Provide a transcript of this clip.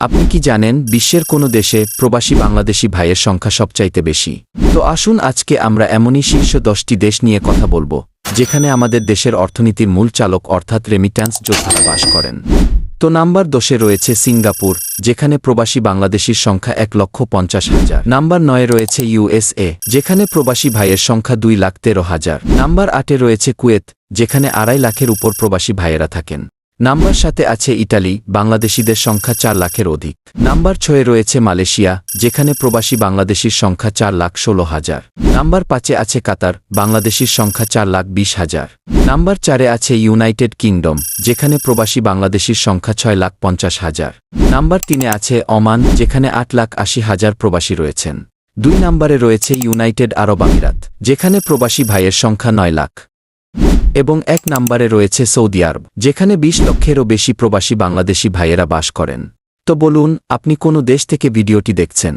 আপনি কি জানেন, বিশ্বের কোনো দেশে প্রবাসী বাংলাদেশি ভাইয়ের সংখ্যা সবচাইতে বেশি? তো আসুন আজকে আমরা এমনই শীর্ষ দশটি দেশ নিয়ে কথা বলব, যেখানে আমাদের দেশের অর্থনীতির মূল চালক অর্থাৎ রেমিট্যান্স যোদ্ধারা বাস করেন। তো নাম্বার দশে রয়েছে সিঙ্গাপুর, যেখানে প্রবাসী বাংলাদেশির সংখ্যা এক লক্ষ পঞ্চাশ হাজার। নাম্বার নয়ে রয়েছে ইউএসএ যেখানে প্রবাসী ভাইয়ের সংখ্যা দুই লাখ তেরো হাজার। নাম্বার আটে রয়েছে কুয়েত, যেখানে আড়াই লাখের উপর প্রবাসী ভাইয়েরা থাকেন। নাম্বার সাথে আছে ইটালি বাংলাদেশিদের সংখ্যা চার লাখের অধিক। নাম্বার ছয়ে রয়েছে মালয়েশিয়া, যেখানে প্রবাসী বাংলাদেশির সংখ্যা চার লাখ ষোলো হাজার। নাম্বার পাঁচে আছে কাতার, বাংলাদেশির সংখ্যা চার লাখ বিশ হাজার। নাম্বার চারে আছে ইউনাইটেড কিংডম, যেখানে প্রবাসী বাংলাদেশির সংখ্যা ছয় লাখ পঞ্চাশ হাজার। নাম্বার তিনে আছে ওমান, যেখানে আট লাখ আশি হাজার প্রবাসী রয়েছেন। দুই নম্বরে রয়েছে ইউনাইটেড আরব আমিরাত, যেখানে প্রবাসী ভাইয়ের সংখ্যা নয় লাখ। এবং এক নম্বরে রয়েছে সৌদি আরব, যেখানে ২০ লক্ষেরও বেশি প্রবাসী বাংলাদেশি ভাইয়েরা বাস করেন। তো বলুন, আপনি কোনো দেশ থেকে ভিডিওটি দেখছেন?